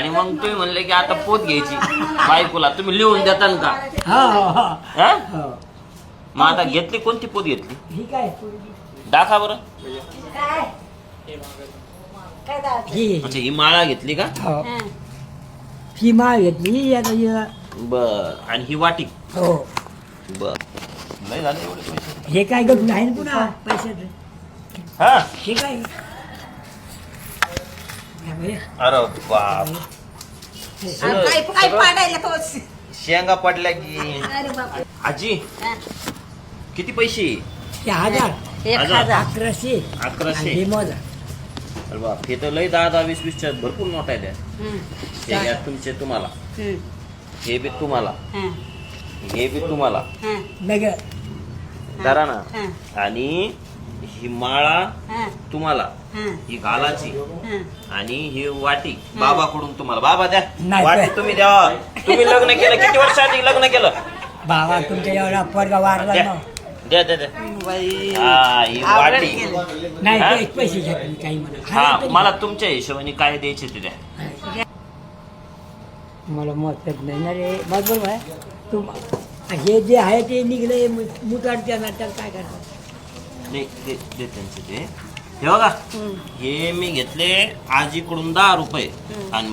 आणि मग तुम्ही म्हणले की आता पोत घ्यायची बायकोला. तुम्ही लिहून देता का? हा हा हा. हा? मग आता घेतली कोणती पोत घेतली? ही काय? दाखा बरं. ही. अच्छा ही माळा घेतली का? हो. ही. माळ घेतली हिला- बर. आणि ही वाटी? हो. बर. नाही झाले एवढे पैसे. हे काय गप नाही ना पुन्हा? पैशाचं हा? हे काय? हा. अरे बाप. आणि काय काय पाडायला तो? शेंगा पडल्या की. अरे बाप आजी किती पैसे? ते हजार. एक हजार. हजार. अकराशे. अकराशे. आणि हे मोजा. अरे बाप हे तर लय दहा दहा वीस वीसच्या भरपूर नोट आहे त्या हम्म, हे घ्या तुमचे तुम्हाला. हे बी तुम्हाला. हं, हे बी तुम्हाला. हं, धरा ना. हं, आणि ही माळा हं, तुम्हाला हं, ही घालाची हं. आणि ही वाटी बाबाकडून तुम्हाला. बाबा द्या. नाही. वाटी तुम्ही द्या. तुम्ही लग्न केलं. किती वर्ष आधी लग्न केलं? बाबा तुमच्या एवढा पोरगा वारला द्या. ना. द्या द्या द्या. बाई. हा ही वाटी. केलं. नाही हा? पैसे काही हा मला तुमच्या हिशोबाने काय द्यायचे ते द्या. मला मत नाही ना रे. मग बरोबर आहे. तू हे जे आहे ते निघले मुताड त्याला त्याला काय करतात? नाही दे दे त्यांचे ते. हे बघा. हे मी घेतले आजीकडून दहा रुपये. आणि